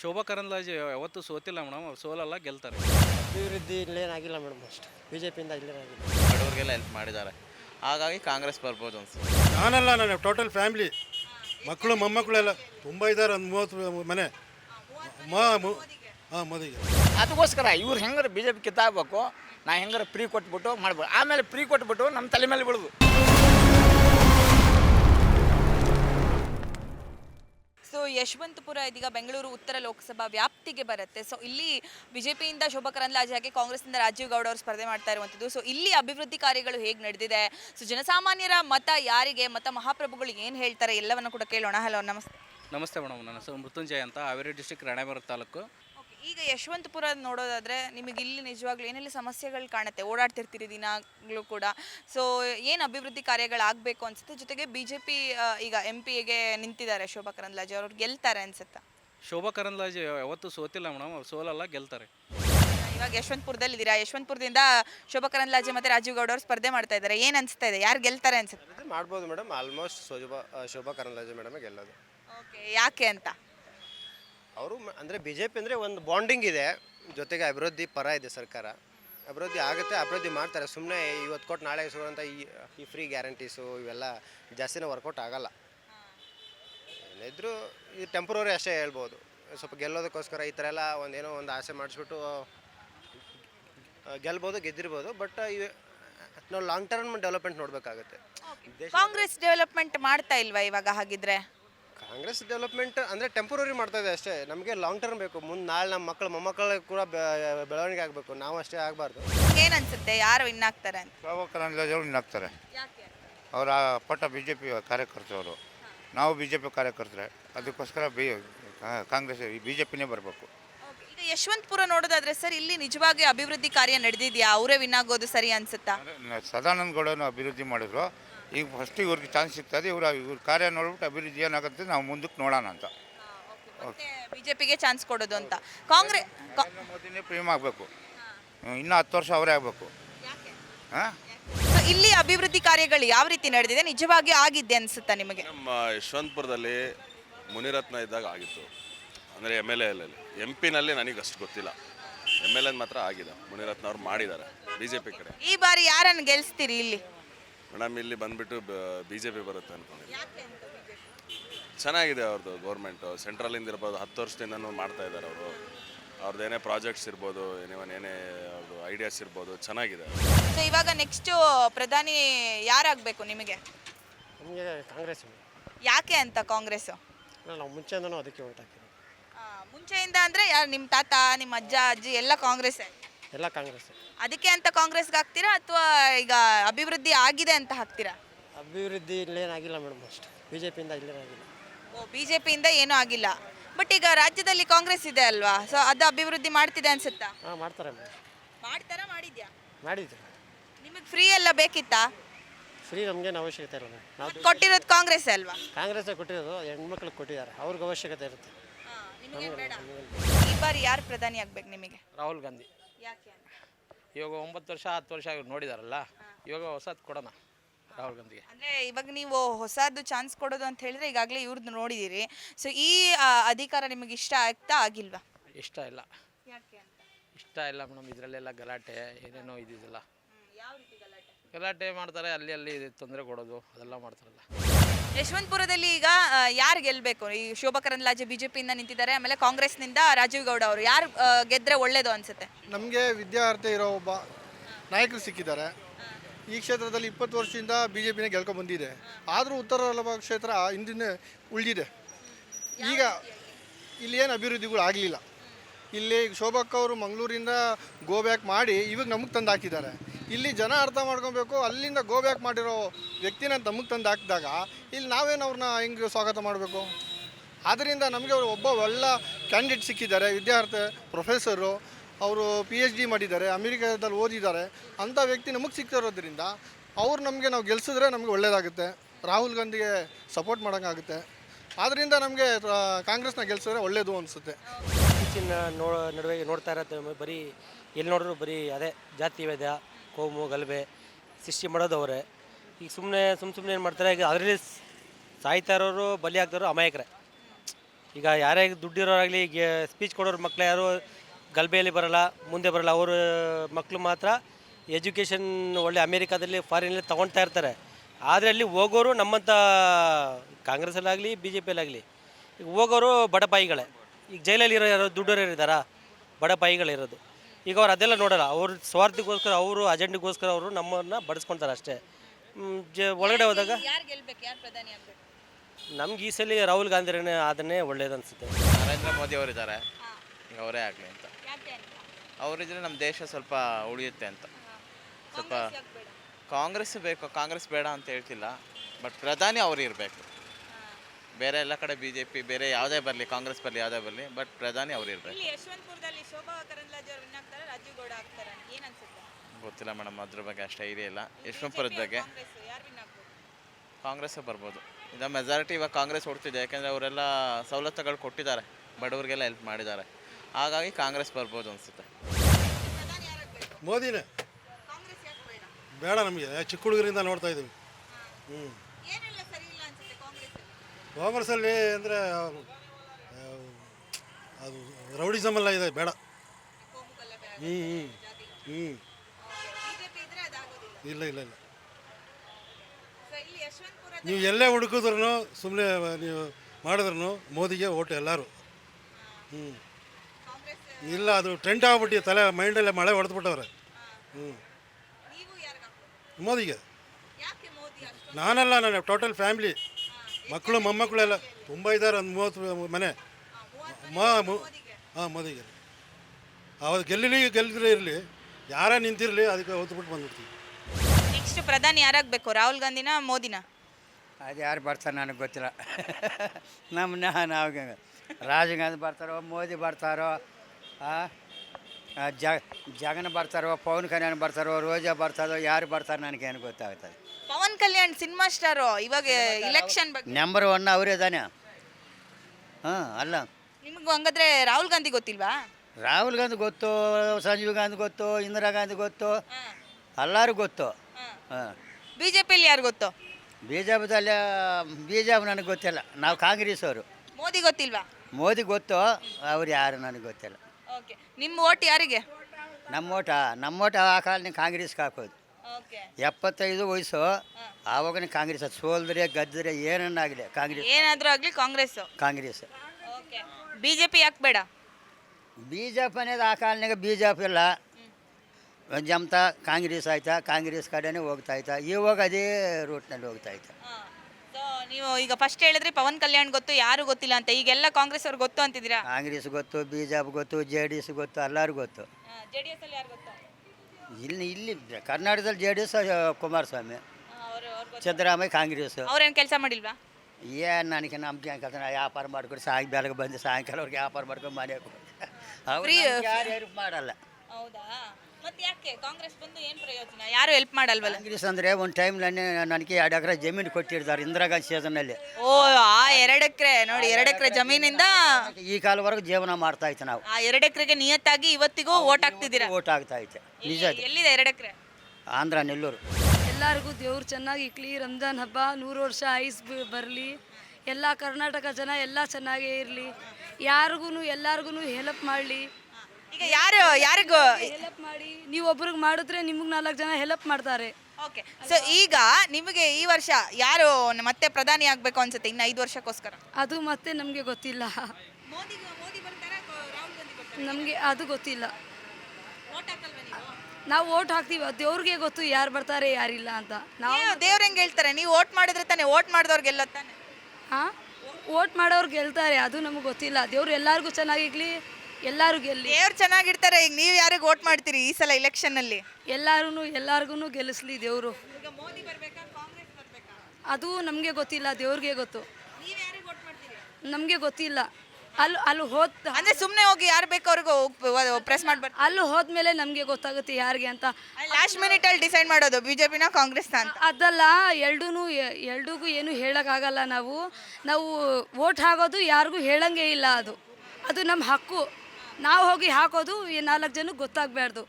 ಶೋಭಾ ಕರಂದ್ಲಾಜೆ ಯಾವತ್ತೂ ಸೋತಿಲ್ಲ ಮೇಡಮ್ ಅವ್ರು ಸೋಲಲ್ಲ ಗೆಲ್ತಾರೆ. ಅಭಿವೃದ್ಧಿ ಇಲ್ಲೇನಾಗಿಲ್ಲ ಮೇಡಮ್ ಅಷ್ಟು. ಬಿ ಜೆ ಪಿಯಿಂದ ಇಲ್ಲೇನಾಗಿಲ್ಲ. ಬಡವ್ರಿಗೆಲ್ಲ ಹೆಲ್ಪ್ ಮಾಡಿದ್ದಾರೆ. ಹಾಗಾಗಿ ಕಾಂಗ್ರೆಸ್ ಬರ್ಬೋದು ಅನ್ಸುತ್ತೆ. ನಾನಲ್ಲ ನಾನು ಟೋಟಲ್ ಫ್ಯಾಮಿಲಿ ಮಕ್ಕಳು ಮೊಮ್ಮಕ್ಕಳೆಲ್ಲ ತುಂಬ ಇದ್ದಾರೆ ಒಂದು ಮೂವತ್ತು ಮನೆ. ಹಾಂ ಮೋದಿಗೆ. ಅದಕ್ಕೋಸ್ಕರ ಇವ್ರು ಹೆಂಗಾರ ಬಿ ಜೆ ಪಿ ಕಿತ್ತಾಗಬೇಕು ನಾ ಹೆಂಗಾರ ಫ್ರೀ ಕೊಟ್ಬಿಟ್ಟು ಮಾಡ್ಬೋದು. ಆಮೇಲೆ ಫ್ರೀ ಕೊಟ್ಬಿಟ್ಟು ನಮ್ಮ ತಲೆ ಮೇಲೆ ಬಿಡೋದು ಯಶವಂತಪುರ ಇದೀಗ ಬೆಂಗಳೂರು ಉತ್ತರ ಲೋಕಸಭಾ ವ್ಯಾಪ್ತಿಗೆ ಬರುತ್ತೆ. ಸೊ ಇಲ್ಲಿ ಬಿಜೆಪಿಯಿಂದ ಶೋಭಾ ಕರಂದ್ಲಾಜೆ ಹಾಗೆ ಕಾಂಗ್ರೆಸ್ನಿಂದ ರಾಜೀವ್ ಗೌಡ ಅವರು ಸ್ಪರ್ಧೆ ಮಾಡ್ತಾ ಇರುವಂಥದ್ದು. ಸೊ ಇಲ್ಲಿ ಅಭಿವೃದ್ಧಿ ಕಾರ್ಯಗಳು ಹೇಗೆ ನಡೆದಿದೆ? ಸೊ ಜನಸಾಮಾನ್ಯರ ಮತ ಯಾರಿಗೆ, ಮತ ಮಹಾಪ್ರಭುಗಳು ಏನು ಹೇಳ್ತಾರೆ ಎಲ್ಲವನ್ನು ಕೂಡ ಕೇಳೋಣ. ಹಲೋ ನಮಸ್ತೆ. ನಮಸ್ತೆ ಮೇಡಮ್. ನನ್ನ ಹೆಸರು ಮೃತ್ಯುಂಜಯ ಅಂತ. ಹಾವೇರಿ ಡಿಸ್ಟ್ರಿಕ್ಟ್ ರಾಣೆಬೆನ್ನೂರು ತಾಲೂಕು. ಈಗ ಯಶವಂತಪುರ ನೋಡೋದಾದ್ರೆ ನಿಮಗೆ ಇಲ್ಲಿ ನಿಜವಾಗ್ಲೂ ಏನೆಲ್ಲ ಸಮಸ್ಯೆಗಳು ಕಾಣುತ್ತೆ? ಓಡಾಡ್ತಿರ್ತೀರಿ ದಿನಾಗ್ಲೂ ಕೂಡ. ಸೊ ಏನು ಅಭಿವೃದ್ಧಿ ಕಾರ್ಯಗಳಾಗಬೇಕು ಅನ್ಸುತ್ತೆ? ಜೊತೆಗೆ ಬಿ ಜೆ ಪಿ ಈಗ ಎಂ ಪಿಗೆ ನಿಂತಿದ್ದಾರೆ ಶೋಭಾ ಕರಂದ್ಲಾಜೆ ಅವ್ರು. ಗೆಲ್ತಾರೆ ಅನ್ಸುತ್ತಾ? ಶೋಭಾ ಕರಂದ್ಲಾಜೆ ಯಾವತ್ತೂ ಸೋತಿಲ್ಲ ಮೇಡಮ್. ಅವ್ರು ಸೋಲಲ್ಲ ಗೆಲ್ತಾರೆ. ಇವಾಗ ಯಶವಂತಪುರದಲ್ಲಿ ಇದ್ದೀರಾ ಯಶವಂತಪುರದಿಂದ ಶೋಭಾ ಕರಂದ್ಲಾಜೆ ಮತ್ತೆ ರಾಜೀವ್ ಗೌಡ ಅವರು ಸ್ಪರ್ಧೆ ಮಾಡ್ತಾ ಇದ್ದಾರೆ. ಏನು ಅನಿಸ್ತಾ ಇದೆ? ಯಾರು ಗೆಲ್ತಾರೆ ಅನ್ಸುತ್ತೆ? ಮಾಡ್ಬೋದು madam. Almost Shobha Shobha Karandlaje madam ಗೆಲ್ಲೋದು. ಓಕೆ ಯಾಕೆ ಅಂತ? ಅವರು ಅಂದರೆ ಬಿ ಜೆ ಪಿ ಅಂದರೆ ಒಂದು ಬಾಂಡಿಂಗ್ ಇದೆ. ಜೊತೆಗೆ ಅಭಿವೃದ್ಧಿ ಪರ ಇದೆ ಸರ್ಕಾರ. ಅಭಿವೃದ್ಧಿ ಆಗುತ್ತೆ, ಅಭಿವೃದ್ಧಿ ಮಾಡ್ತಾರೆ. ಸುಮ್ಮನೆ ಇವತ್ತು ಕೊಟ್ಟು ನಾಳೆ ಸಿಗುವಂಥ ಈ ಈ ಫ್ರೀ ಗ್ಯಾರಂಟೀಸು ಇವೆಲ್ಲ ಜಾಸ್ತಿನೇ ವರ್ಕೌಟ್ ಆಗಲ್ಲ. ಏನಿದ್ರು ಇದು ಟೆಂಪ್ರವರಿ ಅಷ್ಟೇ ಹೇಳ್ಬೋದು. ಸ್ವಲ್ಪ ಗೆಲ್ಲೋದಕ್ಕೋಸ್ಕರ ಈ ಥರ ಎಲ್ಲ ಒಂದೇನೋ ಒಂದು ಆಸೆ ಮಾಡಿಸ್ಬಿಟ್ಟು ಗೆಲ್ಬೋದು, ಗೆದ್ದಿರ್ಬೋದು. ಬಟ್ ನಾವು ಲಾಂಗ್ ಟರ್ಮ್ ಡೆವಲಪ್ಮೆಂಟ್ ನೋಡಬೇಕಾಗುತ್ತೆ. ಕಾಂಗ್ರೆಸ್ ಡೆವಲಪ್ಮೆಂಟ್ ಮಾಡ್ತಾ ಇಲ್ವಾ ಇವಾಗ ಹಾಗಿದ್ರೆ? ಕಾಂಗ್ರೆಸ್ ಡೆವಲಪ್ಮೆಂಟ್ ಅಂದರೆ ಟೆಂಪ್ರರಿ ಮಾಡ್ತಾ ಇದೆ ಅಷ್ಟೇ. ನಮಗೆ ಲಾಂಗ್ ಟರ್ಮ್ ಬೇಕು. ಮುಂದೆ ನಾಳೆ ನಮ್ಮ ಮಕ್ಕಳು ಮೊಮ್ಮಕ್ಕಳ ಕೂಡ ಬೆ- ಬೆಳವಣಿಗೆ ಆಗಬೇಕು. ನಾವು ಅಷ್ಟೇ ಆಗಬಾರ್ದು. ಏನು ಅನ್ಸುತ್ತೆ? ಯಾರು ವಿನ್ ಆಗ್ತಾರೆ ಅಂತ? ಶೋಭಾ ಕರಂದ್ಲಾಜೆಯವರು ನಿನ್ನಾಗ್ತಾರೆ ಯಾಕೆ? ಅವರ ಪಟ್ಟ ಬಿ ಜೆ ಪಿ ಕಾರ್ಯಕರ್ತರು. ನಾವು ಬಿ ಜೆ ಪಿ ಕಾರ್ಯಕರ್ತರೆ. ಅದಕ್ಕೋಸ್ಕರ ಬಿ ಕಾಂಗ್ರೆಸ್ ಬಿ ಜೆ ಪಿನೇ ಬರಬೇಕು ಈಗ ಯಶವಂತಪುರ ನೋಡೋದಾದ್ರೆ ಸರ್ ಇಲ್ಲಿ ನಿಜವಾಗಿ ಅಭಿವೃದ್ಧಿ ಕಾರ್ಯ ನಡೆದಿದ್ಯಾ? ಅವರೇ ವಿನ್ ಆಗೋದು ಸರಿ ಅನ್ಸುತ್ತಾ? ಸದಾನಂದ ಗೌಡನು ಅಭಿವೃದ್ಧಿ ಮಾಡಿದ್ರು. ಈಗ ಫಸ್ಟ್ ಇವ್ರಿಗೆ ಚಾನ್ಸ್ ಸಿಗ್ತದೆ ಇವ್ರ ಇವ್ರ ಕಾರ್ಯ ನೋಡ್ಬಿಟ್ಟು ಅಭಿವೃದ್ಧಿ ಏನಾಗುತ್ತೆ ನಾವು ಮುಂದಕ್ಕೆ ನೋಡೋಣ ಅಂತ. ಬಿಜೆಪಿಗೆ ಚಾನ್ಸ್ ಕೊಡೋದು ಅಂತ. ಕಾಂಗ್ರೆಸ್ ನರೇಂದ್ರ ಮೋದಿನೇ ಪ್ರೇಮ್ ಆಗಬೇಕು. ಇನ್ನೂ ಹತ್ತು ವರ್ಷ ಅವರೇ ಆಗಬೇಕು. ಹಾಂ? ಸೊ ಇಲ್ಲಿ ಅಭಿವೃದ್ಧಿ ಕಾರ್ಯಗಳು ಯಾವ ರೀತಿ ನಡೆದಿದೆ? ನಿಜವಾಗಿ ಆಗಿದೆ ಅನ್ಸುತ್ತಾ ನಿಮಗೆ? ನಮ್ಮ ಯಶವಂತಪುರದಲ್ಲಿ ಮುನಿರತ್ನ ಇದ್ದಾಗ ಆಗಿತ್ತು. ಅಂದರೆ ಎಂ ಎಲ್ ಎಲ್ಲಿ ಎಂ ಪಿನಲ್ಲಿ ನನಗೆ ಅಷ್ಟು ಗೊತ್ತಿಲ್ಲ. ಎಂ ಎಲ್ ಎನ್ ಮಾತ್ರ ಆಗಿದೆ. ಮುನಿರತ್ನ ಅವ್ರು ಮಾಡಿದ್ದಾರೆ. ಬಿ ಜೆ ಪಿ ಕಡೆ. ಈ ಬಾರಿ ಯಾರನ್ನು ಗೆಲ್ಸ್ತೀರಿ ಇಲ್ಲಿ? ಮೇಡಮ್ ಇಲ್ಲಿ ಬಂದ್ಬಿಟ್ಟು ಬಿ ಜೆ ಪಿ ಬರುತ್ತೆ ಅಂದ್ಕೊಂಡಿದ್ದೀನಿ ಚೆನ್ನಾಗಿದೆ ಅವ್ರದ್ದು ಗೌರ್ಮೆಂಟು ಸೆಂಟ್ರಲಿಂದ ಇರ್ಬೋದು ಹತ್ತು ವರ್ಷದಿಂದನೂ ಮಾಡ್ತಾ ಇದ್ದಾರೆ ಅವರು. ಅವ್ರದ್ದು ಏನೇ ಪ್ರಾಜೆಕ್ಟ್ಸ್ ಇರ್ಬೋದು ಏನೇವನ್ ಏನೇ ಅವ್ರದ್ದು ಐಡಿಯಾಸ್ ಇರ್ಬೋದು ಚೆನ್ನಾಗಿದೆ. ಸೊ ಇವಾಗ ನೆಕ್ಸ್ಟು ಪ್ರಧಾನಿ ಯಾರಾಗಬೇಕು ನಿಮಗೆ? ನಮಗೆ ಕಾಂಗ್ರೆಸ್ ಯಾಕೆ ಅಂತ ಕಾಂಗ್ರೆಸ್ ನಾವು ಮುಂಚೆಯಿಂದನೂ ಅದಕ್ಕೆ ಮುಂಚೆಯಿಂದ ಅಂದರೆ ಯಾರು ನಿಮ್ಮ ತಾತ ನಿಮ್ಮ ಅಜ್ಜ ಅಜ್ಜಿ ಎಲ್ಲ ಕಾಂಗ್ರೆಸ್ ಎಲ್ಲ ಕಾಂಗ್ರೆಸ್. ಅದಕ್ಕೆ ಅಂತ ಕಾಂಗ್ರೆಸ್ಗೆ ಹಾಕ್ತೀರಾ ಅಥವಾ ಈಗ ಅಭಿವೃದ್ಧಿ ಆಗಿದೆ ಅಂತ ಹಾಕ್ತೀರಾ? ಅಭಿವೃದ್ಧಿ ಇಲ್ಲೇನಾಗಿಲ್ಲ ಮೇಡಮ್ ಅಷ್ಟು. ಬಿ ಜೆ ಪಿಯಿಂದ ಇಲ್ಲೇನಾಗಿಲ್ಲ ಓ ಬಿ ಜೆ ಪಿಯಿಂದ ಏನೂ ಆಗಿಲ್ಲ. ಬಟ್ ಈಗ ರಾಜ್ಯದಲ್ಲಿ ಕಾಂಗ್ರೆಸ್ ಇದೆ ಅಲ್ವಾ? ಸೊ ಅದು ಅಭಿವೃದ್ಧಿ ಮಾಡ್ತಿದೆ ಅನ್ಸುತ್ತಾ? ಹಾಂ ಮಾಡ್ತಾರೆ ಮೇಡಮ್. ಮಾಡ್ತಾರಾ ಮಾಡಿದ್ಯಾ? ಮಾಡಿದ್ರು. ನಿಮಗೆ ಫ್ರೀ ಎಲ್ಲ ಬೇಕಿತ್ತಾ? ಫ್ರೀ ನಮಗೇನು ಅವಶ್ಯಕತೆ ಇಲ್ಲ ಮೇಡಮ್. ನಾವು ಕೊಟ್ಟಿರೋದು ಕಾಂಗ್ರೆಸ್ ಅಲ್ವಾ? ಕಾಂಗ್ರೆಸ್ಸೇ ಕೊಟ್ಟಿರೋದು ಹೆಣ್ಮಕ್ಳಿಗೆ ಕೊಟ್ಟಿದ್ದಾರೆ. ಅವ್ರಿಗೆ ಅವಶ್ಯಕತೆ ಇರುತ್ತೆ. ಈ ಬಾರಿ ಯಾರು ಪ್ರಧಾನಿ ಆಗ್ಬೇಕು ನಿಮಗೆ? ರಾಹುಲ್ ಗಾಂಧಿ. ಯಾಕೆ? ಇವಾಗ ಒಂಬತ್ತು ವರ್ಷ ಹತ್ತು ವರ್ಷ ಇವ್ರು ನೋಡಿದಾರಲ್ಲ ಇವಾಗ ಹೊಸದು ಕೊಡೋಣ ರಾಹುಲ್ ಗಾಂಧಿಗೆ. ಅಂದ್ರೆ ಇವಾಗ ನೀವು ಹೊಸದು ಚಾನ್ಸ್ ಕೊಡೋದು ಅಂತ ಹೇಳಿದ್ರೆ ಈಗಾಗಲೇ ಇವ್ರದ್ದು ನೋಡಿದ್ದೀರಿ ಸೊ ಈ ಆ, ಅಧಿಕಾರ ನಿಮಗೆ ಇಷ್ಟ ಆಗ್ತಾ ಆಗಿಲ್ವಾ? ಇಷ್ಟ ಇಲ್ಲ. ಯಾಕೆ ಅಂತ? ಇಷ್ಟ ಇಲ್ಲ ಮೇಡಮ್ ಇದರಲ್ಲೆಲ್ಲ ಗಲಾಟೆ ಏನೇನೋ ಇದಿದೆಲ್ಲ. ಗಲಾಟೆ? ಮಾಡ್ತಾರೆ ಅಲ್ಲಿ ಅಲ್ಲಿ ತೊಂದರೆ ಕೊಡೋದು ಅದೆಲ್ಲ ಮಾಡ್ತಾರಲ್ಲ. ಯಶವಂತಪುರದಲ್ಲಿ ಈಗ ಯಾರು ಗೆಲ್ಲಬೇಕು ಈ ಶೋಭಾ ಕರಂದ್ಲಾಜೆ ಬಿಜೆಪಿಯಿಂದ ನಿಂತಿದ್ದಾರೆ, ಆಮೇಲೆ ಕಾಂಗ್ರೆಸ್ನಿಂದ ರಾಜೀವ್ ಗೌಡ ಅವರು. ಯಾರು ಗೆದ್ರೆ ಒಳ್ಳೇದು ಅನ್ಸುತ್ತೆ? ನಮಗೆ ವಿದ್ಯಾರ್ಥಿ ಇರೋ ಒಬ್ಬ ನಾಯಕರು ಸಿಕ್ಕಿದ್ದಾರೆ. ಈ ಕ್ಷೇತ್ರದಲ್ಲಿ ಇಪ್ಪತ್ತು ವರ್ಷದಿಂದ ಬಿ ಜೆ ಪಿನೇ ಗೆಲ್ಕೊಂಡು ಬಂದಿದೆ. ಆದರೂ ಉತ್ತರ ಕ್ಷೇತ್ರ ಹಿಂದಿನ ಉಳಿದಿದೆ. ಈಗ ಇಲ್ಲಿ ಏನು ಅಭಿವೃದ್ಧಿಗಳು ಆಗಲಿಲ್ಲ. ಇಲ್ಲಿ ಶೋಭಕ್ಕ ಅವರು ಮಂಗಳೂರಿಂದ ಗೋ ಬ್ಯಾಕ್ ಮಾಡಿ ಇವಾಗ ನಮಗೆ ತಂದು ಹಾಕಿದ್ದಾರೆ. ಇಲ್ಲಿ ಜನ ಅರ್ಥ ಮಾಡ್ಕೊಬೇಕು, ಅಲ್ಲಿಂದ ಗೋ ಬ್ಯಾಕ್ ಮಾಡಿರೋ ವ್ಯಕ್ತಿನ ನಮಗೆ ತಂದು ಹಾಕಿದಾಗ ಇಲ್ಲಿ ನಾವೇನು ಅವ್ರನ್ನ ಹೆಂಗೆ ಸ್ವಾಗತ ಮಾಡಬೇಕು? ಆದ್ದರಿಂದ ನಮಗೆ ಅವರು ಒಬ್ಬ ಒಳ್ಳ ಕ್ಯಾಂಡಿಡೇಟ್ ಸಿಕ್ಕಿದ್ದಾರೆ, ವಿದ್ಯಾರ್ಥಿ ಪ್ರೊಫೆಸರು ಅವರು ಪಿ ಎಚ್ ಡಿ ಮಾಡಿದ್ದಾರೆ, ಅಮೆರಿಕದಲ್ಲಿ ಓದಿದ್ದಾರೆ ಅಂಥ ವ್ಯಕ್ತಿ ನಮಗೆ ಸಿಕ್ತಿರೋದ್ರಿಂದ ಅವ್ರು ನಮಗೆ ನಾವು ಗೆಲ್ಸಿದ್ರೆ ನಮಗೆ ಒಳ್ಳೆಯದಾಗುತ್ತೆ ರಾಹುಲ್ ಗಾಂಧಿಗೆ ಸಪೋರ್ಟ್ ಮಾಡೋಕ್ಕಾಗುತ್ತೆ ಆದ್ದರಿಂದ ನಮಗೆ ಕಾಂಗ್ರೆಸ್ನ ಗೆಲ್ಸಿದ್ರೆ ಒಳ್ಳೆಯದು ಅನಿಸುತ್ತೆ. ಇತ್ತೀಚಿನ ನೋ ನಡುವೆ ನೋಡ್ತಾ ಇರೋದು ಬರೀ ಎಲ್ಲಿ ನೋಡಿದ್ರು ಬರೀ ಅದೇ ಜಾತಿ ಭೇದ. ಕೋಮು, ಗಲಭೆ ಸೃಷ್ಟಿ ಮಾಡೋದು ಅವರೇ. ಈಗ ಸುಮ್ಮನೆ ಸುಮ್ಮ ಸುಮ್ಮನೆ ಏನು ಮಾಡ್ತಾರೆ, ಈಗ ಅದರಲ್ಲಿ ಸಾಯ್ತಾ ಇರೋರು ಬಲಿ ಆಗ್ತಾರೋ ಅಮಾಯಕರೇ. ಈಗ ಯಾರೇ ದುಡ್ಡಿರೋರಾಗಲಿ, ಈಗ ಸ್ಪೀಚ್ ಕೊಡೋರು ಮಕ್ಕಳು ಯಾರು ಗಲಭೆಯಲ್ಲಿ ಬರಲ್ಲ, ಮುಂದೆ ಬರಲ್ಲ. ಅವರು ಮಕ್ಕಳು ಮಾತ್ರ ಎಜುಕೇಷನ್ ಒಳ್ಳೆ ಅಮೇರಿಕಾದಲ್ಲಿ ಫಾರಿನಲ್ಲಿ ತೊಗೊಳ್ತಾ ಇರ್ತಾರೆ. ಆದರೆ ಅಲ್ಲಿ ಹೋಗೋರು ನಮ್ಮಂಥ ಕಾಂಗ್ರೆಸ್ಸಲ್ಲಾಗಲಿ ಬಿ ಜೆ ಪಿಯಲ್ಲಾಗಲಿ ಈಗ ಹೋಗೋರು ಬಡಪಾಯಿಗಳೇ ಈಗ ಜೈಲಲ್ಲಿ ಇರೋ ಯಾರು ದುಡ್ಡೋರು ಇದ್ದಾರಾ ಬಡಪಾಯಿಗಳಿರೋದು ಈಗ ಅವ್ರು ಅದೆಲ್ಲ ನೋಡಲ್ಲ. ಅವ್ರ ಸ್ವಾರ್ಥಕ್ಕೋಸ್ಕರ ಅವರು ಅಜೆಂಡಿಗೋಸ್ಕರ ಅವರು ನಮ್ಮನ್ನ ಬಡಿಸ್ಕೊಂತಾರೆ ಅಷ್ಟೇ. ಜ ಒಳಗಡೆ ಹೋದಾಗ ಯಾರು ಗೆಲ್ಬೇಕು? ಯಾರು ಪ್ರಧಾನಿ ಆಗ್ಬೇಕು? ನಮ್ಗೆ ಈ ಸಲ ರಾಹುಲ್ ಗಾಂಧಿನೇ ಅದನ್ನೇ ಒಳ್ಳೇದು ಅನಿಸುತ್ತೆ. ನರೇಂದ್ರ ಮೋದಿ ಅವರಿದ್ದಾರೆ ಈಗ ಅವರೇ ಆಗಲಿ ಅಂತ. ಯಾಕೆ ಅಂತ? ಅವರಿದ್ರೆ ನಮ್ಮ ದೇಶ ಸ್ವಲ್ಪ ಉಳಿಯುತ್ತೆ ಅಂತ. ಸ್ವಲ್ಪ ಕಾಂಗ್ರೆಸ್ ಯಾಕ್ ಬೇಡ? ಕಾಂಗ್ರೆಸ್ ಬೇಕು. ಕಾಂಗ್ರೆಸ್ ಬೇಡ ಅಂತ ಹೇಳ್ತಿಲ್ಲ. ಬಟ್ ಪ್ರಧಾನಿ ಅವರು ಇರಬೇಕು. ಬೇರೆ ಎಲ್ಲ ಕಡೆ ಬಿ ಜೆ ಪಿ ಬೇರೆ ಯಾವುದೇ ಬರಲಿ ಕಾಂಗ್ರೆಸ್ ಬರಲಿ ಯಾವುದೇ ಬರಲಿ ಬಟ್ ಪ್ರಧಾನಿ ಅವರು ಇರಬೇಕು ಇಲ್ಲಿ ಯಶವಂತಪುರದಲ್ಲಿ ಶೋಭಾ ಕರಂದ್ಲಾಜೆ ಅವ್ರು ವಿನ್ ಆಗ್ತಾರೆ ರಾಜೀವ್ ಗೌಡ ಆಗ್ತಾರೆ ಏನ್ ಅನ್ಸುತ್ತೆ? ಗೊತ್ತಿಲ್ಲ ಮೇಡಮ್ ಅದ್ರ ಬಗ್ಗೆ ಅಷ್ಟು ಐಡಿಯಾ ಇಲ್ಲ. ಯಶವಂತಪುರದ ಬಗ್ಗೆ ಕಾಂಗ್ರೆಸ್ ಯಾರು ವಿನ್ ಆಗ್ಬೋದು? ಕಾಂಗ್ರೆಸ್ಸೇ ಬರ್ಬೋದು. ಈಗ ಮೆಜಾರಿಟಿ ಇವಾಗ ಕಾಂಗ್ರೆಸ್ ಹೊಡ್ತಿದೆ ಯಾಕೆಂದರೆ ಅವರೆಲ್ಲ ಸವಲತ್ತುಗಳು ಕೊಟ್ಟಿದ್ದಾರೆ ಬಡವರಿಗೆಲ್ಲ ಹೆಲ್ಪ್ ಮಾಡಿದ್ದಾರೆ. ಹಾಗಾಗಿ ಕಾಂಗ್ರೆಸ್ ಬರ್ಬೋದು ಅನಿಸುತ್ತೆ. ಪ್ರಧಾನಿ ಯಾರಾಗಬೇಕು ಮೋದಿನೇ. ಕಾಂಗ್ರೆಸ್ ಯಾಕೆ ಬೇಡ? ಬೇಡ ನಮಗೆ ಚಿಕ್ಕ ಹುಡುಗರಿಂದ ನೋಡ್ತಾ ಇದ್ದೀವಿ. ಹ್ಞೂ ಏನೆಲ್ಲ ಸರಿ ಇಲ್ಲ ಅನ್ಸುತ್ತೆ ಕಾಂಗ್ರೆಸ್ ಕಾಂಗ್ರೆಸ್ಸಲ್ಲಿ ಅಂದರೆ ಅದು ರೌಡಿಸಮ್ ಎಲ್ಲ ಇದೆ, ಬೇಡ. ಹ್ಞೂ ಹ್ಞೂ ಹ್ಞೂ ಇಲ್ಲ ಇಲ್ಲ ಇಲ್ಲ. ನೀವು ಎಲ್ಲೇ ಹುಡುಕಿದ್ರು ಸುಮ್ಮನೆ ನೀವು ಮಾಡಿದ್ರು ಮೋದಿಗೆ ಓಟು ಎಲ್ಲರೂ. ಹ್ಞೂ ಇಲ್ಲ, ಅದು ಟ್ರೆಂಡ್ ಆಗ್ಬಿಟ್ಟು ತಲೆ ಮೈಂಡಲ್ಲೇ ಮಳೆ ಹೊಡೆದ್ಬಿಟ್ಟವ್ರೆ. ಹ್ಞೂ ಮೋದಿಗೆ. ನಾನಲ್ಲ, ನಾನು ಟೋಟಲ್ ಫ್ಯಾಮ್ಲಿ ಮಕ್ಕಳು ಮೊಮ್ಮಕ್ಕಳೆಲ್ಲ ತುಂಬ ಇದ್ದಾರೆ ಒಂದು ಮೂವತ್ತು ಮನೆ. ಮಾ ಹಾಂ ಮೋದಿಗೆ. ಅವಾಗ ಗೆಲ್ಲಲಿ ಗೆಲ್ಲದ್ರೆ ಇರಲಿ. ಯಾರೇ ನಿಂತಿರಲಿ ಅದಕ್ಕೆ ಹೊತ್ಬಿಟ್ಟು ಬಂದ್ಬಿಡ್ತೀವಿ. ನೆಕ್ಸ್ಟ್ ಪ್ರಧಾನಿ ಯಾರಾಗಬೇಕು? ರಾಹುಲ್ ಗಾಂಧಿನ ಮೋದಿನ? ಅದು ಯಾರು ಬರ್ತಾರೆ ನನಗೆ ಗೊತ್ತಿಲ್ಲ. ನಮ್ಮ ನಾವು ರಾಜೀವ್ ಗಾಂಧಿ ಬರ್ತಾರೋ ಮೋದಿ ಬರ್ತಾರೋ ಜ ಜಗನ್ ಬರ್ತಾರೋ ಪವನ್ ಕಲ್ಯಾಣ್ ಬರ್ತಾರೋ ರೋಜಾ ಬರ್ತಾರೋ ಯಾರು ಬರ್ತಾರೋ ನನಗೇನು ಗೊತ್ತಾಗ್ತದೆ. ಪವನ್ ಕಲ್ಯಾಣ್ ಸಿನಿಮಾ ಸ್ಟಾರು ಇವಾಗ ಇಲೆಕ್ಷನ್ ಬಗ್ಗೆ. ನಂಬರ್ ಒನ್ ಅವರೇ ತಾನೆ. ಹಾಂ ಅಲ್ಲ. ನಿಮಗೂ ಹಂಗಾದ್ರೆ ರಾಹುಲ್ ಗಾಂಧಿ ಗೊತ್ತಿಲ್ವಾ? ರಾಹುಲ್ ಗಾಂಧಿ ಗೊತ್ತು ಸಂಜೀವ್ ಗಾಂಧಿ ಗೊತ್ತು ಇಂದಿರಾ ಗಾಂಧಿ ಗೊತ್ತು. ಎಲ್ಲಾರು ಗೊತ್ತು. ಹಾಂ. ಬಿಜೆಪಿಯಲ್ಲಿ ಯಾರು ಗೊತ್ತು? ಬಿ ಜೆ ಪಿದಲ್ಲಿ ಬಿ ಜೆ ಪಿ ನನಗೆ ಗೊತ್ತಿಲ್ಲ. ನಾವು ಕಾಂಗ್ರೆಸ್ ಅವರು. ಮೋದಿ ಗೊತ್ತಿಲ್ವಾ? ಮೋದಿ ಗೊತ್ತು ಅವ್ರು ಯಾರು ನನಗೆ ಗೊತ್ತಿಲ್ಲ. ಓಕೆ. ನಿಮ್ಮ ಓಟ್ ಯಾರಿಗೆ? ನಮ್ಮ ಓಟ ನಮ್ಮ ಓಟ ಆ ಕಾಲ ಕಾಂಗ್ರೆಸ್ಗೆ ಹಾಕೋದು. ಎಪ್ಪತ್ತೈದು ವಯಸ್ಸು. ಆವಾಗ ಕಾಂಗ್ರೆಸ್ ಸೋಲ್ದ್ರೆ ಗದ್ದರೆ ಏನನ್ನಾಗಲಿ ಕಾಂಗ್ರೆಸ್. ಏನಾದರೂ ಆಗಲಿ ಕಾಂಗ್ರೆಸ್. ಕಾಂಗ್ರೆಸ್. ಓಕೆ ಬಿಜೆಪಿ ಯಾಕೆ ಬೇಡ? ಬಿ ಜೆ ಪಿ ಅನ್ನೋದು ಆ ಕಾಲನಿಗೆ ಬಿ ಜೆ ಪಿ ಇಲ್ಲ. ಜಮ್ತಾ ಕಾಂಗ್ರೆಸ್ ಆಯ್ತಾ? ಕಾಂಗ್ರೆಸ್ ಕಡೆನೇ ಹೋಗ್ತಾ ಆಯ್ತಾ ಇವಾಗ ಅದೇ ರೂಟ್ನಲ್ಲಿ ಹೋಗ್ತಾ ಆಯ್ತಾ ನೀವು ಈಗ ಫಸ್ಟ್ ಹೇಳಿದ್ರೆ ಪವನ್ ಕಲ್ಯಾಣ್ ಗೊತ್ತು ಯಾರು ಗೊತ್ತಿಲ್ಲ ಅಂತ. ಈಗೆಲ್ಲ ಕಾಂಗ್ರೆಸ್ ಅವ್ರು ಗೊತ್ತು ಅಂತಿದ್ದೀರಾ? ಕಾಂಗ್ರೆಸ್ ಗೊತ್ತು ಬಿ ಜೆ ಪಿ ಗೊತ್ತು ಜೆ ಡಿ ಎಸ್ ಗೊತ್ತು ಎಲ್ಲರೂ ಗೊತ್ತು. ಜೆ ಡಿ ಎಸ್ ಅಲ್ಲಿ ಯಾರು ಗೊತ್ತು? ಇಲ್ಲಿ ಇಲ್ಲಿ ಕರ್ನಾಟಕದಲ್ಲಿ J D S Kumaraswamy Siddaramaiah Congress. ಅವ್ರೇನು ಕೆಲಸ ಮಾಡಿಲ್ವಾ? ಏನು ನನಗೆ ನಮ್ಗೆ ಕೆಲಸ ವ್ಯಾಪಾರ ಮಾಡ್ಕೊಂಡು ಸಾಯಂ ಬೆಳಗ್ಗೆ ಬಂದು ಸಾಯಂಕಾಲವ್ರಿಗೆ ವ್ಯಾಪಾರ ಮಾಡ್ಕೊಂಡು ಮನೆಗೆ ಅವ್ರು ನಮ್ಗೆ ಯಾರು ಹೆಲ್ಪ್ ಮಾಡಲ್ಲ. ಹೌದಾ? ಮತ್ತೆ ಯಾಕೆ? ಕಾಂಗ್ರೆಸ್ ಬಂದು ಏನು ಪ್ರಯೋಜನ? ಯಾರು ಹೆಲ್ಪ್ ಮಾಡಲ್ವಲ್ಲ? ಕಾಂಗ್ರೆಸ್ ಅಂದರೆ ಒಂದು ಟೈಮ್ ನನಗೆ ಎರಡು ಎಕರೆ ಜಮೀನು ಕೊಟ್ಟಿರ್ತಾರೆ ಇಂದಿರಾ ಗಾಂಧಿ ಸೀಸನ್ನಲ್ಲಿ ಓ ಆ ಎರಡು ಎಕರೆ ನೋಡಿ ಎರಡು ಎಕರೆ ಜಮೀನಿಂದ ಈ ಕಾಲವರೆಗೂ ಜೀವನ ಮಾಡ್ತಾ ಇತ್ತು ನಾವು. ಆ ಎರಡು ಎಕರೆಗೆ ನಿಯತ್ತಾಗಿ ಇವತ್ತಿಗೂ ಓಟ್ ಹಾಕ್ತಿದ್ದೀರಾ? ಓಟ್ ಆಗ್ತಾ ಐತೆ ನಿಜ ಅದು. ಎಲ್ಲಿದೆ ಎರಡು ಎಕರೆ? ಆಂಧ್ರ ನೆಲ್ಲೂರು. ಎಲ್ಲರಿಗೂ ದೇವ್ರು ಚೆನ್ನಾಗಿ ಇಕ್ಲಿ ರಂಜಾನ್ ಹಬ್ಬ ನೂರು ವರ್ಷ ಐಸ್ ಬರಲಿ. ಎಲ್ಲ ಕರ್ನಾಟಕ ಜನ ಎಲ್ಲ ಚೆನ್ನಾಗೇ ಇರಲಿ. ಯಾರಿಗೂ ಎಲ್ಲರಿಗೂ ಹೆಲ್ಪ್ ಮಾಡಲಿ. ಈಗ ಯಾರು ಯಾರಿಗೂ ಹೆಲ್ಪ್ ಮಾಡಿ ನೀವು ಒಬ್ರಿಗೆ ಮಾಡಿದ್ರೆ ನಿಮಗೆ ನಾಲ್ಕು ಜನ ಹೆಲ್ಪ್ ಮಾಡ್ತಾರೆ. ಓಕೆ ಸೊ ಈಗ ನಿಮಗೆ ಈ ವರ್ಷ ಯಾರು ಮತ್ತೆ ಪ್ರಧಾನಿ ಆಗ್ಬೇಕು ಅನ್ಸುತ್ತೆ ಇನ್ನು ಐದು ವರ್ಷಕ್ಕೋಸ್ಕರ? ಅದು ಮತ್ತೆ ನಮಗೆ ಗೊತ್ತಿಲ್ಲ. ಮೋದಿ ಮೋದಿ ಬರ್ತಾರಾ ರಾಹುಲ್ ಗಾಂಧಿ ಬರ್ತಾರಾ? ನಮಗೆ ಅದು ಗೊತ್ತಿಲ್ಲ. ಹಾಕಲ್ವಾ ನೀವು? ನಾವು ಓಟ್ ಹಾಕ್ತೀವಿ ಅದು ದೇವ್ರಿಗೆ ಗೊತ್ತು ಯಾರು ಬರ್ತಾರೆ ಯಾರಿಲ್ಲ ಅಂತ. ನಾವು ದೇವ್ರ ಹೆಂಗ್ ಹೇಳ್ತಾರೆ? ನೀವು ವೋಟ್ ಮಾಡಿದ್ರೆ ತಾನೆ ವೋಟ್ ಮಾಡಿದವ್ರಿಗೆಲ್ಲ ತಾನೆ? ಹಾಂ ಓಟ್ ಮಾಡೋರು ಗೆಲ್ತಾರೆ ಅದು ನಮಗೆ ಗೊತ್ತಿಲ್ಲ. ದೇವ್ರು ಎಲ್ಲರಿಗೂ ಚೆನ್ನಾಗಿರ್ಲಿ ಎಲ್ಲರೂ ಗೆಲ್ಲಿ ದೇವ್ರು ಚೆನ್ನಾಗಿರ್ತಾರೆ ಈಗ ನೀವು ಯಾರಿಗೆ ವೋಟ್ ಮಾಡ್ತೀರಿ ಈ ಸಲ ಇಲೆಕ್ಷನ್ ಅಲ್ಲಿ? ಎಲ್ಲರೂ ಎಲ್ಲಾರ್ಗು ಗೆಲ್ಲಿಸ್ಲಿ ದೇವರು. ಈಗ ಮೋದಿ ಬರ್ಬೇಕಾ ಕಾಂಗ್ರೆಸ್ ಬರ್ಬೇಕಾ? ಅದು ನಮಗೆ ಗೊತ್ತಿಲ್ಲ ದೇವ್ರಿಗೆ ಗೊತ್ತು. ನೀವು ಯಾರಿಗೆ ಓಟ್ ಮಾಡ್ತೀರಿ? ನಮಗೆ ಗೊತ್ತಿಲ್ಲ. ಅಲ್ಲಿ ಅಲ್ಲಿ ಹೋದ ಅಂದ್ರೆ ಸುಮ್ಮನೆ ಹೋಗಿ ಯಾರು ಬೇಕು ಅವ್ರಿಗೆ ಪ್ರೆಸ್ ಮಾಡ್ಬಾರ್ದು ಅಲ್ಲಿ ಹೋದ್ಮೇಲೆ ನಮಗೆ ಗೊತ್ತಾಗುತ್ತೆ ಯಾರಿಗೆ ಅಂತ. ಲಾಸ್ಟ್ ಮಿನಿಟ್ ಅಲ್ಲಿ ಡಿಸೈಡ್ ಮಾಡೋದು ಬಿಜೆಪಿನ ಕಾಂಗ್ರೆಸ್ ಅಂತ? ಅದಲ್ಲ ಎರಡೂ ಎರಡಿಗೂ ಏನು ಹೇಳೋಕ್ಕಾಗಲ್ಲ ನಾವು. ನಾವು ವೋಟ್ ಹಾಕೋದು ಯಾರಿಗೂ ಹೇಳಂಗೆ ಇಲ್ಲ ಅದು. ಅದು ನಮ್ಮ ಹಕ್ಕು. ನಾವು ಹೋಗಿ ಹಾಕೋದು ಈ ನಾಲ್ಕು ಜನಕ್ಕೆ ಗೊತ್ತಾಗಬಾರ್ದು.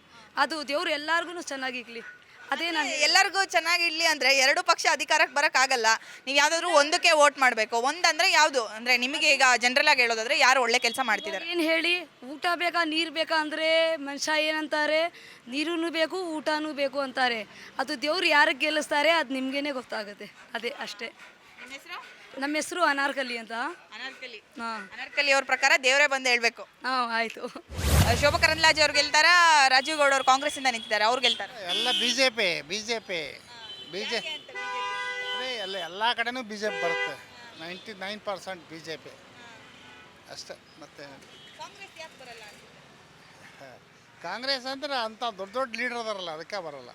ಅದು ದೇವ್ರು ಎಲ್ಲರಿಗೂ ಚೆನ್ನಾಗಿರ್ಲಿ ಅದೇ ನಾನು ಎಲ್ಲರಿಗೂ ಚೆನ್ನಾಗಿಡ್ಲಿ ಅಂದ್ರೆ ಎರಡು ಪಕ್ಷ ಅಧಿಕಾರಕ್ಕೆ ಬರಕ್ಕಾಗಲ್ಲ. ನೀವು ಯಾವ್ದಾದ್ರು ಒಂದಕ್ಕೆ ವೋಟ್ ಮಾಡಬೇಕು. ಒಂದಂದ್ರೆ ಯಾವುದು? ಅಂದ್ರೆ ನಿಮಗೆ ಈಗ ಜನರಲ್ ಆಗಿ ಹೇಳೋದಾದ್ರೆ ಯಾರು ಒಳ್ಳೆ ಕೆಲಸ ಮಾಡ್ತಿದ್ದಾರೆ? ಏನು ಹೇಳಿ ಊಟ ಬೇಕಾ ನೀರು ಬೇಕಾ ಅಂದರೆ ಮನುಷ್ಯ ಏನಂತಾರೆ ನೀರೂ ಬೇಕು ಊಟನೂ ಬೇಕು ಅಂತಾರೆ. ಅದು ದೇವ್ರು ಯಾರಿಗೆ ಗೆಲ್ಲಿಸ್ತಾರೆ ಅದು ನಿಮಗೇನೆ ಗೊತ್ತಾಗುತ್ತೆ. ಅದೇ ಅಷ್ಟೇ. ನಿಮ್ಮ ಹೆಸರು ಅನಾರ್ಕಲಿ ಅಂತ. ಅನಾರ್ಕಲಿ. ಹಾಂ. ಅನರ್ಕಲಿ ಅವ್ರ ಪ್ರಕಾರ ದೇವರೇ ಬಂದು ಹೇಳ್ಬೇಕು. ಹಾಂ ಆಯಿತು. ಶೋಭಾ ಕರಂದ್ಲಾಜೆ ಅವ್ರು ಗೆಲ್ತಾರ ರಾಜೀವ್ ಗೌಡ ಅವ್ರು ಕಾಂಗ್ರೆಸ್ ಇಂದ ನಿಂತಿದ್ದಾರೆ ಅವ್ರು ಗೆಲ್ತಾರ? ಎಲ್ಲ B J P B J P B J ಎಲ್ಲ ಎಲ್ಲ ಕಡೆನೂ ಬಿ ಜೆ ಪಿ ಬರುತ್ತೆ. Ninety nine percent B J P ಅಷ್ಟೇ ಮತ್ತೆ ಕಾಂಗ್ರೆಸ್ ಯಾಕೆ ಬರಲ್ಲ ಕಾಂಗ್ರೆಸ್ ಅಂದ್ರೆ ಅಂಥ ದೊಡ್ಡ ದೊಡ್ಡ ಲೀಡರ್ ಅದಾರಲ್ಲ ಅದಕ್ಕೆ ಬರಲ್ಲ.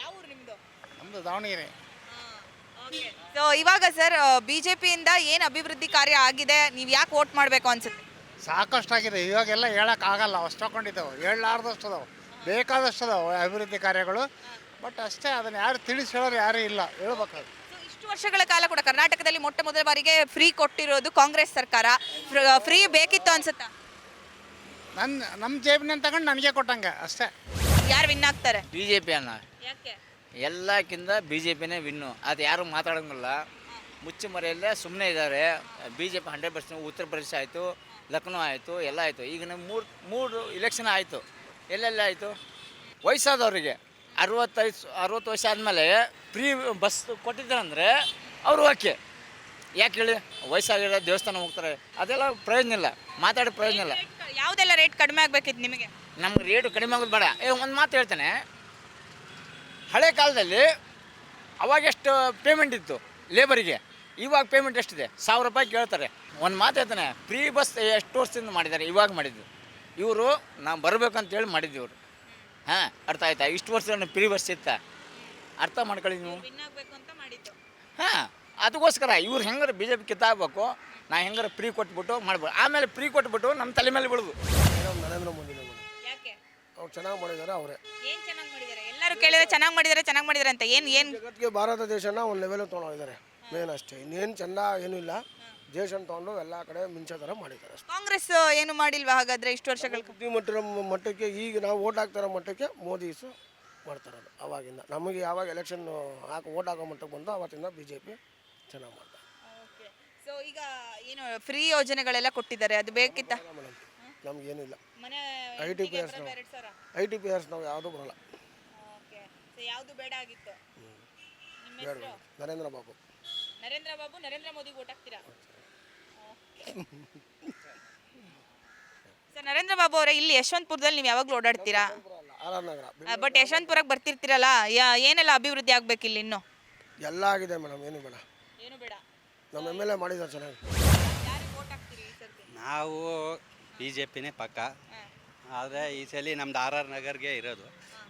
ಯಾವ ಊರು ನಮ್ಮದು ದಾವಣಗೆರೆ. ಸೊ ಇವಾಗ ಸರ್ ಬಿಜೆಪಿಯಿಂದ ಏನು ಅಭಿವೃದ್ಧಿ ಕಾರ್ಯ ಆಗಿದೆ? ನೀವು ಯಾಕೆ ವೋಟ್ ಮಾಡಬೇಕು ಅನ್ಸುತ್ತೆ? ಸಾಕಷ್ಟಾಗಿದೆ. ಇವಾಗೆಲ್ಲ ಹೇಳೋಕ್ಕಾಗಲ್ಲ ಅಷ್ಟು ತಗೊಂಡಿದ್ದಾವೆ ಹೇಳಲಾರ್ದಷ್ಟು ಅದಾವೆ. ಬೇಕಾದಷ್ಟು ಅದಾವೆ ಅಭಿವೃದ್ಧಿ ಕಾರ್ಯಗಳು. ಬಟ್ ಅಷ್ಟೇ ಅದನ್ನು ಯಾರು ತಿಳಿಸಿ ಹೇಳೋರು ಯಾರೂ ಇಲ್ಲ. ಹೇಳ್ಬೇಕಾದ್ರೆ. ಇಷ್ಟು ವರ್ಷಗಳ ಕಾಲ ಕೂಡ ಕರ್ನಾಟಕದಲ್ಲಿ ಮೊಟ್ಟ ಮೊದಲ ಬಾರಿಗೆ ಫ್ರೀ ಕೊಟ್ಟಿರೋದು ಕಾಂಗ್ರೆಸ್ ಸರ್ಕಾರ. ಫ್ರೀ ಬೇಕಿತ್ತು ಅನ್ಸುತ್ತಾ? ನನ್ನ ನಮ್ಮ ಜೇಬಿನ ತಗೊಂಡು ನನಗೆ ಕೊಟ್ಟಂಗೆ. ಅಷ್ಟೇ. ಯಾರು ವಿನ್ ಆಗ್ತಾರೆ? ಬಿ ಜೆ ಪಿ ಅನ್ನ ಯಾಕೆ? ಎಲ್ಲಕ್ಕಿಂತ ಬಿ ಜೆ ಪಿನೇ ವಿನ್ನು. ಅದು ಯಾರು ಮಾತಾಡೋಂಗಿಲ್ಲ. ಮುಚ್ಚು ಮರೆಯಲ್ಲೇ ಸುಮ್ಮನೆ ಇದ್ದಾರೆ. B J P hundred percent Uttar Pradesh ಆಯಿತು ಲಕ್ನೋ ಆಯಿತು ಎಲ್ಲ ಆಯಿತು. ಈಗ ನಮ್ಮ ಮೂರು ಮೂರು ಇಲೆಕ್ಷನ್ ಆಯಿತು. ಎಲ್ಲೆಲ್ಲ ಆಯಿತು? ವಯಸ್ಸಾದವರಿಗೆ. ಅರವತ್ತೈದು ಅರವತ್ತು ವರ್ಷ ಆದಮೇಲೆ ಫ್ರೀ ಬಸ್ ಕೊಟ್ಟಿದ್ದಾರಂದರೆ ಅವರು ಓಕೆ ಯಾಕೆ ಹೇಳಿ? ವಯಸ್ಸಾಗಿರೋ ದೇವಸ್ಥಾನ ಹೋಗ್ತಾರೆ. ಅದೆಲ್ಲ ಪ್ರಯೋಜನ ಇಲ್ಲ. ಮಾತಾಡೋ ಪ್ರಯೋಜನ ಇಲ್ಲ. ಯಾವುದೆಲ್ಲ ರೇಟ್ ಕಡಿಮೆ ಆಗ್ಬೇಕಿತ್ತು ನಿಮಗೆ? ನಮ್ಗೆ ರೇಟು ಕಡಿಮೆ ಆಗೋದು ಬೇಡ. ಏ ಒಂದು ಮಾತು ಹೇಳ್ತೇನೆ. ಹಳೆ ಕಾಲದಲ್ಲಿ ಅವಾಗ ಎಷ್ಟು ಪೇಮೆಂಟ್ ಇತ್ತು ಲೇಬರಿಗೆ ಇವಾಗ ಪೇಮೆಂಟ್ ಎಷ್ಟಿದೆ? ಸಾವಿರ ರೂಪಾಯಿ ಕೇಳ್ತಾರೆ. ಒಂದು ಮಾತು ಹೇಳ್ತಾನೆ ಫ್ರೀ ಬಸ್ ಎಷ್ಟು ವರ್ಷದಿಂದ ಮಾಡಿದ್ದಾರೆ? ಇವಾಗ ಮಾಡಿದ್ದು. ಇವರು ನಾವು ಬರಬೇಕಂತೇಳಿ ಮಾಡಿದ್ದು ಇವರು. ಹಾಂ ಅರ್ಥ ಆಯ್ತಾ? ಇಷ್ಟು ವರ್ಷ ಫ್ರೀ ಬಸ್ ಇತ್ತ? ಅರ್ಥ ಮಾಡ್ಕೊಳ್ಳಿ ನೀವು. ಹಾಂ ಅದಕ್ಕೋಸ್ಕರ ಇವ್ರು ಹೆಂಗಾರ ಬಿ ಜೆ ಪಿ ಕಿತ್ತಾಗಬೇಕು ನಾ ಹೆಂಗಾರ ಫ್ರೀ ಕೊಟ್ಬಿಟ್ಟು ಮಾಡ್ಬೋದು. ಆಮೇಲೆ ಫ್ರೀ ಕೊಟ್ಬಿಟ್ಟು ನಮ್ಮ ತಲೆ ಮೇಲೆ ಬಿಡೋದು ನರೇಂದ್ರ ಮೋದಿ ಯಾಕೆ? ಅವ್ರು ಚೆನ್ನಾಗಿ ಮಾಡಿದ್ದಾರೆ ಅವರೇ. ಏನ್ ಚೆನ್ನಾಗಿ ಮಾಡಿದ್ದಾರೆ ಎಲ್ಲರೂ ಕೇಳಿದ್ರೆ ಚೆನ್ನಾಗಿ ಮಾಡಿದ್ದಾರೆ ಚೆನ್ನಾಗಿ ಮಾಡಿದ್ದಾರೆ ಅಂತ. ಏನು ಏನು? ಜಗತ್ತಿಗೆ ಭಾರತ ದೇಶನ ಒಂದು ಲೆವೆಲ್ ತೊಗೊಂಡಿದ್ದಾರೆ ಮೇನ್ ಅಷ್ಟೇ. ಇನ್ನೇನು ಚೆಂದ ಏನೂ ಇಲ್ಲ. ದೇಶನ ತೊಗೊಂಡು ಎಲ್ಲ ಕಡೆ ಮುಂಚೆ ಥರ ಮಾಡಿದ್ದಾರೆ ಅಷ್ಟೇ. ಕಾಂಗ್ರೆಸ್ ಏನು ಮಾಡಿಲ್ವಾ ಹಾಗಾದ್ರೆ ಇಷ್ಟು ವರ್ಷಗಳ ಬುದ್ಧಿ ಮಟ್ಟಕ್ಕೆ ಈಗ ನಾವು ಓಟ್ ಹಾಕ್ತಾರೋ ಮಟ್ಟಕ್ಕೆ ಮೋದಿ ಸಹ ಮಾಡ್ತಾರದು ಅವಾಗಿಂದ. ನಮಗೆ ಯಾವಾಗ ಎಲೆಕ್ಷನ್ ಹಾಕಿ ಓಟ್ ಹಾಕೋ ಮಟ್ಟಕ್ಕೆ ಬಂದು ಅವತ್ತಿಂದ ಬಿ ಜೆ ಪಿ ಚೆನ್ನಾಗಿ ಮಾಡ್ತಾರೆ ಸೊ ಈಗ ಏನು ಫ್ರೀ ಯೋಜನೆಗಳೆಲ್ಲ ಕೊಟ್ಟಿದ್ದಾರೆ ಅದು ಬೇಕಿತ್ತ? ಮೇಡಮ್ ನಮಗೇನಿಲ್ಲ. ಮನೆ ಐ ಟಿ ಪಿ ಎಸ್ ನಾವು ಐ ಟಿ ಪಿ ಎಸ್ ನಾವು ಯಾವುದೂ ಬರಲ್ಲ. ಯಾವುದು ಬೇಡ ಆಗಿತ್ತು? ನಿಮ್ಮ ನರೇಂದ್ರ ಬಾಬು. ನರೇಂದ್ರ ಬಾಬು ನರೇಂದ್ರ ಮೋದಿಗೆ ಓಟ್ ಹಾಕ್ತೀರಾ? ಸರ್ ನರೇಂದ್ರ ಬಾಬು ಅವರೇ ಇಲ್ಲಿ ಯಶವಂತಪುರದಲ್ಲಿ ನೀವು ಯಾವಾಗಲೂ ಓಡಾಡ್ತೀರಾ? ಆರ್ ಆರ್ ನಗರ ಬಟ್ ಯಶವಂತಪುರಕ್ಕೆ ಬರ್ತಿರ್ತೀರಲ್ಲ ಯಾ- ಏನೆಲ್ಲ ಅಭಿವೃದ್ಧಿ ಆಗ್ಬೇಕು ಇಲ್ಲಿ ಇನ್ನು? ಎಲ್ಲ ಆಗಿದೆ ಮೇಡಮ್ ಏನು ಬೇಡ. ಏನು ಬೇಡ? ನಮ್ಮ ಎಂ ಎಲ್ ಎ ಮಾಡಿದ್ದಾರೆ ಚೆನ್ನಾಗಿ. ನಾವು ಬಿ ಜೆ ಪಿನೇ ಪಕ್ಕ. ಆದರೆ ಈ ಸಲ ನಮ್ದು ಆರ್ ಆರ್ ನಗರ್ಗೆ ಇರೋದು.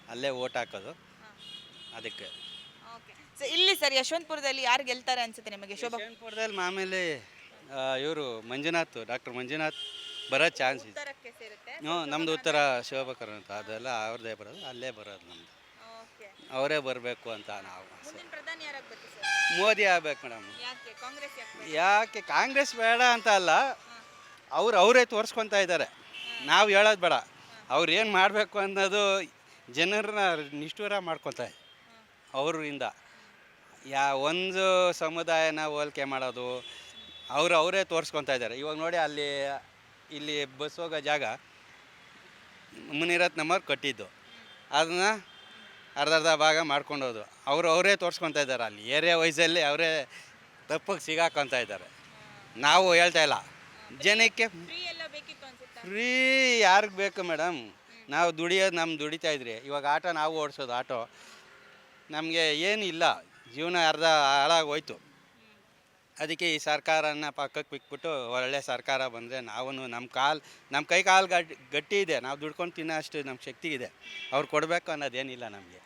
ಅಲ್ಲೇ ಓಟ್ ಹಾಕೋದು. ಅದಕ್ಕೆ. ಸೊ ಇಲ್ಲಿ ಸರ್ ಯಶವಂತಪುರದಲ್ಲಿ ಯಾರು ಗೆಲ್ತಾರೆ ಅನ್ಸುತ್ತೆ ನಿಮಗೆ? ಶೋಭಾ ಯಶವಂತಪುರದಲ್ಲಿ ಆಮೇಲೆ ಇವರು ಮಂಜುನಾಥ್ ಡಾಕ್ಟರ್ ಮಂಜುನಾಥ್ ಬರೋ ಚಾನ್ಸ್ ಇದೆ. ಉತ್ತರಕ್ಕೆ ಸೇರುತ್ತೆ. ಹ್ಞೂ ನಮ್ಮದು ಉತ್ತರ ಶಿವಭಕರ್ ಅಂತ. ಅದೆಲ್ಲ ಅವ್ರದ್ದೇ ಬರೋದು ಅಲ್ಲೇ ಬರೋದು ನಮ್ಮದು ಅವರೇ ಬರಬೇಕು ಅಂತ ನಾವು. ಆಸೆ ಮುಂದಿನ ಪ್ರಧಾನಿ ಯಾರಾಗಬೇಕು ಸರ್? ಮೋದಿ ಆಗ್ಬೇಕು ಮೇಡಮ್. ಯಾಕೆ? ಕಾಂಗ್ರೆಸ್ ಯಾಕೆ ಯಾಕೆ? ಕಾಂಗ್ರೆಸ್ ಬೇಡ ಅಂತ ಅಲ್ಲ ಅವ್ರು ಅವರೇ ತೋರಿಸ್ಕೊತಾ ಇದ್ದಾರೆ. ನಾವು ಹೇಳೋದು ಬೇಡ. ಅವ್ರು ಏನು ಮಾಡಬೇಕು ಅನ್ನೋದು ಜನರನ್ನ ನಿಷ್ಠೂರ ಮಾಡ್ಕೊತಾರೆ ಅವರಿಂದ. ಯಾ ಒಂದು ಸಮುದಾಯನ ಹೋಲಿಕೆ ಮಾಡೋದು ಅವರು ಅವರೇ ತೋರಿಸ್ಕೊತಾ ಇದ್ದಾರೆ. ಇವಾಗ ನೋಡಿ ಅಲ್ಲಿ ಇಲ್ಲಿ ಬಸ್ ಹೋಗೋ ಜಾಗ ಮುನಿರತ್ನಮ್ಮವ್ರು ಕಟ್ಟಿದ್ದು. ಅದನ್ನ ಅರ್ಧ ಅರ್ಧ ಭಾಗ ಮಾಡ್ಕೊಂಡೋದು ಅವರು ಅವರೇ ತೋರಿಸ್ಕೊತಾ ಇದ್ದಾರೆ ಅಲ್ಲಿ. ಏರಿಯಾ ವೈಸಲ್ಲಿ ಅವರೇ ತಪ್ಪಿಗೆ ಸಿಗಾಕೊಂತ ಇದ್ದಾರೆ. ನಾವು ಹೇಳ್ತಾ ಇಲ್ಲ. ಜನಕ್ಕೆ ಫ್ರೀ ಯಾರಿಗೆ ಬೇಕು ಮೇಡಮ್? ನಾವು ದುಡಿಯೋದು ನಮ್ಮ ದುಡಿತಾ ಇದ್ರಿ. ಇವಾಗ ಆಟೋ ನಾವು ಓಡಿಸೋದು ಆಟೋ. ನಮಗೆ ಏನಿಲ್ಲ, ಜೀವನ ಅರ್ಧ ಹಾಳಾಗಿ ಹೋಯ್ತು ಅದಕ್ಕೆ ಈ ಸರ್ಕಾರನ ಪಕ್ಕಕ್ಕೆ ಬಿಟ್ಬಿಟ್ಟು ಒಳ್ಳೆ ಸರ್ಕಾರ ಬಂದರೆ ನಾವು ನಮ್ಮ ಕಾಲು ನಮ್ಮ ಕೈ ಕಾಲು ಗಟ್ಟಿ ಇದೆ. ನಾವು ದುಡ್ಕೊಂಡು ತಿನ್ನೋ ಅಷ್ಟು ನಮ್ಮ ಶಕ್ತಿ ಇದೆ. ಅವ್ರು ಕೊಡಬೇಕು ಅನ್ನೋದೇನಿಲ್ಲ ನಮಗೆ.